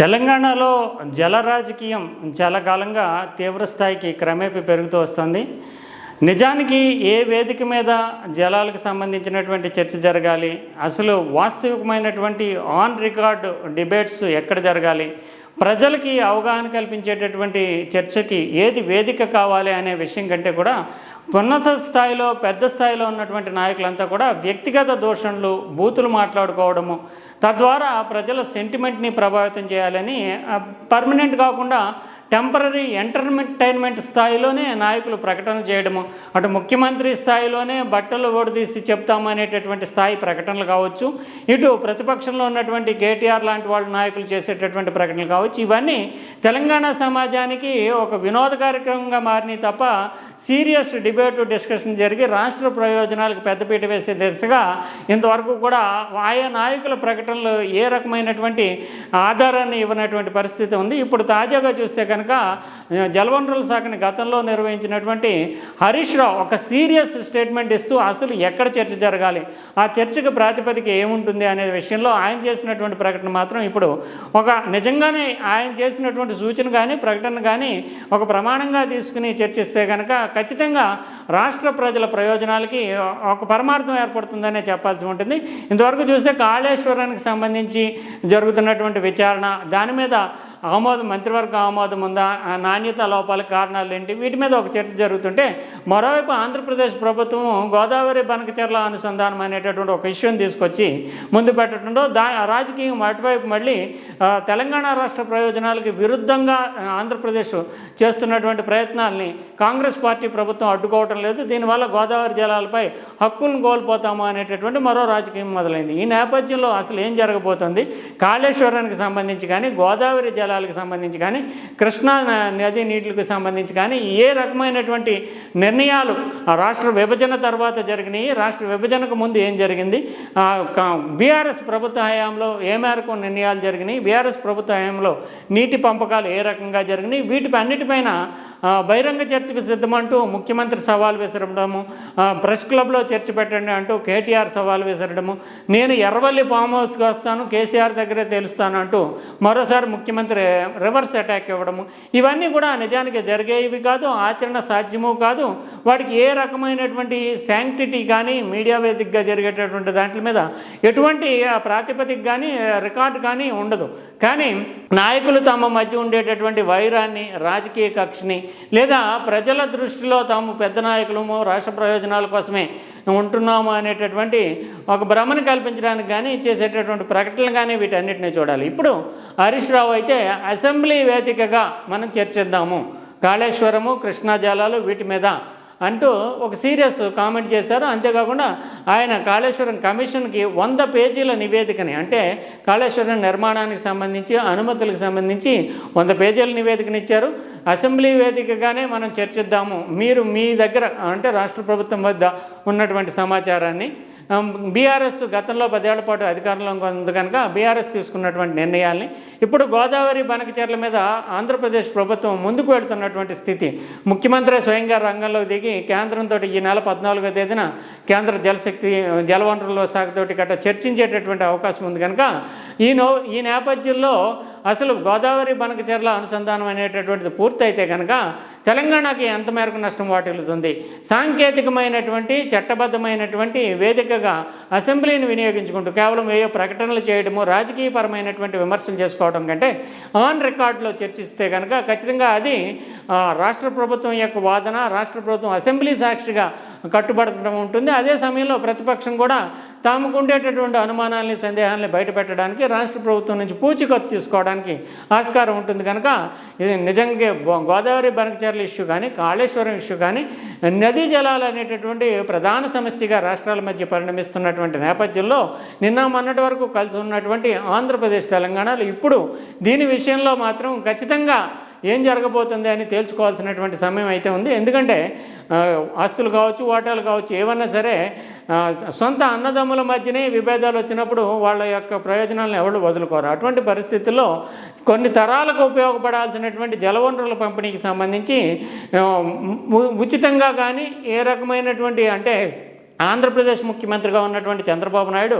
తెలంగాణలో జల రాజకీయం చాలా కాలంగా తీవ్రస్థాయికి క్రమేపీ పెరుగుతూ వస్తుంది. నిజానికి ఏ వేదిక మీద జలాలకు సంబంధించినటువంటి చర్చ జరగాలి అసలు వాస్తవికమైనటువంటి ఆన్ రికార్డ్ డిబేట్స్ ఎక్కడ జరగాలి ప్రజలకి అవగాహన కల్పించేటటువంటి చర్చకి ఏది వేదిక కావాలి అనే విషయం కంటే కూడా ఉన్నత స్థాయిలో పెద్ద స్థాయిలో ఉన్నటువంటి నాయకులంతా కూడా వ్యక్తిగత దోషణలు బూతులు మాట్లాడుకోవడము తద్వారా ప్రజల సెంటిమెంట్ని ప్రభావితం చేయాలని పర్మనెంట్ కాకుండా టెంపరీ ఎంటర్టైన్మెంట్ స్థాయిలోనే నాయకులు ప్రకటన చేయడము అటు ముఖ్యమంత్రి స్థాయిలోనే బట్టలు ఓడదీసి చెప్తామనేటటువంటి స్థాయి ప్రకటనలు కావచ్చు ఇటు ప్రతిపక్షంలో ఉన్నటువంటి కేటీఆర్ లాంటి వాళ్ళ నాయకులు చేసేటటువంటి ప్రకటనలు కావచ్చు ఇవన్నీ తెలంగాణ సమాజానికి ఒక వినోద కార్యక్రమంగా మారినాయి తప్ప సీరియస్ డిబేట్ డిస్కషన్ జరిగి రాష్ట్ర ప్రయోజనాలకు పెద్దపీట వేసే దిశగా ఇంతవరకు కూడా ఆయా నాయకుల ప్రకటన ప్రకటనలు ఏ రకమైనటువంటి ఆధారాన్ని ఇవ్వనటువంటి పరిస్థితి ఉంది. ఇప్పుడు తాజాగా చూస్తే కనుక జలవనరుల శాఖని గతంలో నిర్వహించినటువంటి హరీష్ రావు ఒక సీరియస్ స్టేట్మెంట్ ఇస్తూ అసలు ఎక్కడ చర్చ జరగాలి? ఆ చర్చకు ప్రాతిపదిక ఏముంటుంది అనే విషయంలో ఆయన చేసినటువంటి ప్రకటన మాత్రం ఇప్పుడు ఒక నిజంగానే ఆయన చేసినటువంటి సూచన కానీ ప్రకటన కానీ ఒక ప్రమాణంగా తీసుకుని చర్చిస్తే కనుక ఖచ్చితంగా రాష్ట్ర ప్రజల ప్రయోజనాలకి ఒక పరమార్థం ఏర్పడుతుందనే చెప్పాల్సి ఉంటుంది. ఇంతవరకు చూస్తే కాళేశ్వరానికి సంబంధించి జరుగుతున్నటువంటి విచారణ. దాని మీద ఆమోదం మంత్రివర్గ ఆమోదం ఉందా ఆ నాణ్యత లోపాల కారణాలు ఏంటి? వీటి మీద ఒక చర్చ జరుగుతుంటే మరోవైపు ఆంధ్రప్రదేశ్ ప్రభుత్వం గోదావరి బనకచర్ల అనుసంధానం అనేటటువంటి ఒక ఇష్యూని తీసుకొచ్చి ముందు పెట్టడంలో దా రాజకీయం అటువైపు మళ్ళీ తెలంగాణ రాష్ట్ర ప్రయోజనాలకి విరుద్ధంగా ఆంధ్రప్రదేశ్ చేస్తున్నటువంటి ప్రయత్నాల్ని కాంగ్రెస్ పార్టీ ప్రభుత్వం అడ్డుకోవటం లేదు. దీనివల్ల గోదావరి జలాలపై హక్కులను కోల్పోతాము అనేటటువంటి మరో రాజకీయం మొదలైంది. ఈ నేపథ్యంలో అసలు ఏం జరగబోతోంది? కాళేశ్వరానికి సంబంధించి కానీ గోదావరి జలాలకు సంబంధించి కానీ కృష్ణా నది నీటికి సంబంధించి కానీ ఏ రకమైనటువంటి నిర్ణయాలు రాష్ట్ర విభజన తర్వాత జరిగినాయి రాష్ట్ర విభజనకు ముందు ఏం జరిగింది? బీఆర్ఎస్ ప్రభుత్వ హయాంలో ఏ మేరకు నిర్ణయాలు జరిగినాయి? బీఆర్ఎస్ ప్రభుత్వ హయాంలో నీటి పంపకాలు ఏ రకంగా జరిగినాయి? వీటిపై అన్నిటిపైన బహిరంగ చర్చకు సిద్ధమంటూ ముఖ్యమంత్రి సవాల్ విసరడము ప్రెస్ క్లబ్లో చర్చ పెట్టండి అంటూ కేటీఆర్ సవాల్ విసరడము నేను ఎర్రవల్లి ఫామ్ హౌస్కి వస్తాను కేసీఆర్ దగ్గరే తెలుస్తాను అంటూ మరోసారి ముఖ్యమంత్రి రివర్స్ అటాక్ ఇవ్వడము. ఇవన్నీ కూడా నిజానికి జరిగేవి కాదు ఆచరణ సాధ్యము కాదు. వాటికి ఏ రకమైనటువంటి శాంక్టిటీ కానీ మీడియా వేదికగా జరిగేటటువంటి దాంట్ల మీద ఎటువంటి ప్రాతిపదిక కానీ రికార్డు కానీ ఉండదు. కానీ నాయకులు తమ మధ్య ఉండేటటువంటి వైరాన్ని రాజకీయ కక్షని లేదా ప్రజల దృష్టిలో తాము పెద్ద నాయకులము రాష్ట్ర ప్రయోజనాల కోసమే ఉంటున్నాము అనేటటువంటి ఒక భ్రమను కల్పించడానికి కానీ చేసేటటువంటి ప్రకటనలు కానీ వీటన్నిటిని చూడాలి. ఇప్పుడు హరీష్ రావు అయితే అసెంబ్లీ వేదికగా మనం చర్చిద్దాము. కాళేశ్వరము కృష్ణా జలాలు వీటి మీద అంటూ ఒక సీరియస్ కామెంట్ చేశారు. అంతేకాకుండా ఆయన కాళేశ్వరం కమిషన్కి వంద పేజీల నివేదికని అంటే కాళేశ్వరం నిర్మాణానికి సంబంధించి అనుమతులకు సంబంధించి వంద పేజీల నివేదికని ఇచ్చారు అసెంబ్లీ వేదికగానే మనం చర్చిద్దాము. మీరు మీ దగ్గర అంటే రాష్ట్ర ప్రభుత్వం వద్ద ఉన్నటువంటి సమాచారాన్ని బీఆర్ఎస్ గతంలో పదేళ్ళ పాటు అధికారంలో ఉంది కనుక బీఆర్ఎస్ తీసుకున్నటువంటి నిర్ణయాల్ని ఇప్పుడు గోదావరి బనకచర్ల మీద ఆంధ్రప్రదేశ్ ప్రభుత్వం ముందుకు వెళుతున్నటువంటి స్థితి. ముఖ్యమంత్రి స్వయంగా రంగంలోకి దిగి కేంద్రంతో ఈ నెల పద్నాలుగో తేదీన కేంద్ర జలశక్తి జలవనరుల శాఖతోటి గట్రా చర్చించేటటువంటి అవకాశం ఉంది కనుక ఈ నో ఈ నేపథ్యంలో అసలు గోదావరి బనకచర్ల అనుసంధానం అనేటటువంటిది పూర్తయితే కనుక తెలంగాణకి ఎంత మేరకు నష్టం వాటిల్లుతుంది? సాంకేతికమైనటువంటి చట్టబద్ధమైనటువంటి వేదిక వేదికగా అసెంబ్లీని వినియోగించుకుంటూ కేవలం ఏయో ప్రకటనలు చేయడము రాజకీయపరమైనటువంటి విమర్శలు చేసుకోవడం కంటే ఆన్ రికార్డులో చర్చిస్తే కనుక ఖచ్చితంగా అది ఆ, రాష్ట్ర ప్రభుత్వం యొక్క వాదన రాష్ట్ర ప్రభుత్వం అసెంబ్లీ సాక్షిగా కట్టుబడటం ఉంటుంది. అదే సమయంలో ప్రతిపక్షం కూడా తాముకు ఉండేటటువంటి అనుమానాలని సందేహాలని బయటపెట్టడానికి రాష్ట్ర ప్రభుత్వం నుంచి పూచికత్తు తీసుకోవడానికి ఆస్కారం ఉంటుంది కనుక ఇది నిజంగా గోదావరి బనకచర్ల ఇష్యూ కానీ కాళేశ్వరం ఇష్యూ కానీ నదీ జలాలు అనేటటువంటి ప్రధాన సమస్యగా రాష్ట్రాల మధ్య పరిణమిస్తున్నటువంటి నేపథ్యంలో నిన్న మొన్నటి వరకు కలిసి ఉన్నటువంటి ఆంధ్రప్రదేశ్ తెలంగాణలో ఇప్పుడు దీని విషయంలో మాత్రం ఖచ్చితంగా ఏం జరగబోతుంది అని తేల్చుకోవాల్సినటువంటి సమయం అయితే ఉంది. ఎందుకంటే ఆస్తులు కావచ్చు వాటాలు కావచ్చు ఏమన్నా సరే సొంత అన్నదమ్ముల మధ్యనే విభేదాలు వచ్చినప్పుడు వాళ్ళ యొక్క ప్రయోజనాలను ఎవరు వదులుకోరు. అటువంటి పరిస్థితుల్లో కొన్ని తరాలకు ఉపయోగపడాల్సినటువంటి జలవనరుల పంపిణీకి సంబంధించి ఉచితంగా కానీ ఏ రకమైనటువంటి అంటే ఆంధ్రప్రదేశ్ ముఖ్యమంత్రిగా ఉన్నటువంటి చంద్రబాబు నాయుడు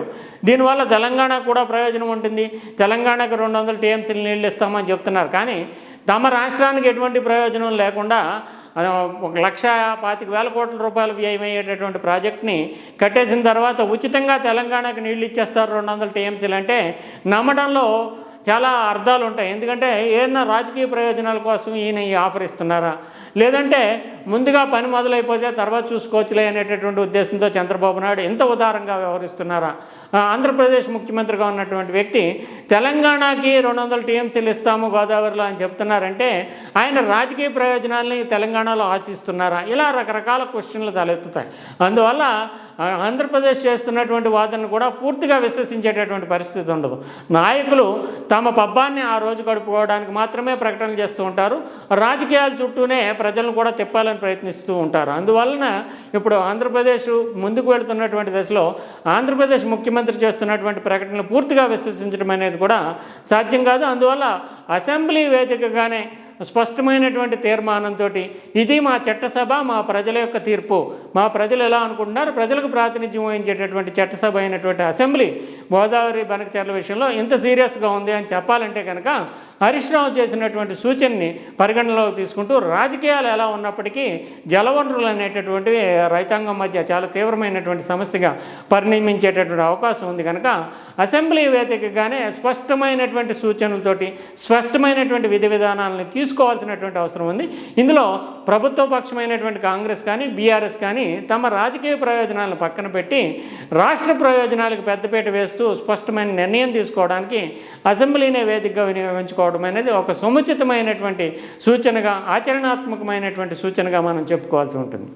దీనివల్ల తెలంగాణ కూడా ప్రయోజనం ఉంటుంది. తెలంగాణకు రెండు వందల టీఎంసీలు నీళ్ళు ఇస్తామని చెప్తున్నారు. కానీ తమ రాష్ట్రానికి ఎటువంటి ప్రయోజనం లేకుండా ఒక లక్ష పాతిక వేల కోట్ల రూపాయలు వ్యయమయ్యేటటువంటి ప్రాజెక్ట్ని కట్టేసిన తర్వాత ఉచితంగా తెలంగాణకు నీళ్ళు ఇచ్చేస్తారు రెండు వందల టీఎంసీలు అంటే నమ్మడంలో చాలా అర్థాలు ఉంటాయి. ఎందుకంటే ఏదైనా రాజకీయ ప్రయోజనాల కోసం ఈయన ఈ ఆఫర్ ఇస్తున్నారా? లేదంటే ముందుగా పని మొదలైపోతే తర్వాత చూసుకోవచ్చులే అనేటటువంటి ఉద్దేశంతో చంద్రబాబు నాయుడు ఎంత ఉదారంగా వ్యవహరిస్తున్నారా? ఆంధ్రప్రదేశ్ ముఖ్యమంత్రిగా ఉన్నటువంటి వ్యక్తి తెలంగాణకి రెండు వందల టీఎంసీలు ఇస్తాము గోదావరిలో అని చెప్తున్నారంటే ఆయన రాజకీయ ప్రయోజనాలని తెలంగాణలో ఆశిస్తున్నారా? ఇలా రకరకాల క్వశ్చన్లు తలెత్తుతాయి. అందువల్ల ఆంధ్రప్రదేశ్ చేస్తున్నటువంటి వాదనను కూడా పూర్తిగా విశ్వసించేటటువంటి పరిస్థితి ఉండదు. నాయకులు తమ పబ్బాన్ని ఆ రోజు గడుపుకోవడానికి మాత్రమే ప్రకటనలు చేస్తూ ఉంటారు. రాజకీయాల చుట్టూనే ప్రజలను కూడా తిప్పాలని ప్రయత్నిస్తూ ఉంటారు. అందువలన ఇప్పుడు ఆంధ్రప్రదేశ్ ముందుకు వెళుతున్నటువంటి దశలో ఆంధ్రప్రదేశ్ ముఖ్యమంత్రి చేస్తున్నటువంటి ప్రకటనలు పూర్తిగా విశ్వసించడం అనేది కూడా సాధ్యం కాదు. అందువల్ల అసెంబ్లీ వేదికగానే స్పష్టమైనటువంటి తీర్మానంతో ఇది మా చట్టసభ మా ప్రజల యొక్క తీర్పు. మా ప్రజలు ఎలా అనుకుంటున్నారు? ప్రజలకు ప్రాతినిధ్యం వహించేటటువంటి చట్టసభ అయినటువంటి అసెంబ్లీ గోదావరి బనకచర్ల విషయంలో ఇంత సీరియస్గా ఉంది అని చెప్పాలంటే కనుక హరీష్ రావు చేసినటువంటి సూచనని పరిగణనలోకి తీసుకుంటూ రాజకీయాలు ఎలా ఉన్నప్పటికీ జలవనరులు అనేటటువంటివి రైతాంగం మధ్య చాలా తీవ్రమైనటువంటి సమస్యగా పరిణమించేటటువంటి అవకాశం ఉంది కనుక అసెంబ్లీ వేదికగానే స్పష్టమైనటువంటి సూచనలతోటి స్పష్టమైనటువంటి విధి విధానాలను తీసుకోవాల్సినటువంటి అవసరం ఉంది. ఇందులో ప్రభుత్వ పక్షమైనటువంటి కాంగ్రెస్ కానీ బీఆర్ఎస్ కానీ తమ రాజకీయ ప్రయోజనాలను పక్కన పెట్టి రాష్ట్ర ప్రయోజనాలకు పెద్దపీట వేస్తూ స్పష్టమైన నిర్ణయం తీసుకోవడానికి అసెంబ్లీనే వేదికగా వినియోగించుకోవడం అనేది ఒక సముచితమైనటువంటి సూచనగా ఆచరణాత్మకమైనటువంటి సూచనగా మనం చెప్పుకోవాల్సి ఉంటుంది.